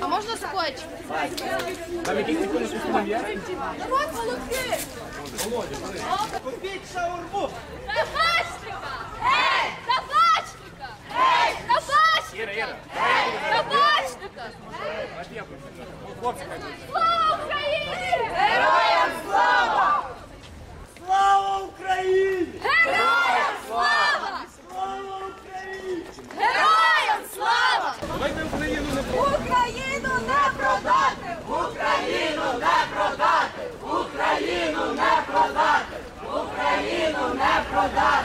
А можна скотч? Там якісь секунди щось є? Купіть шаурму! Табачника! Ей! Табачника! Ей! Табачника! Іра, Іра. Табачника! Давайте я почну. Хлопці, хай. Soldat!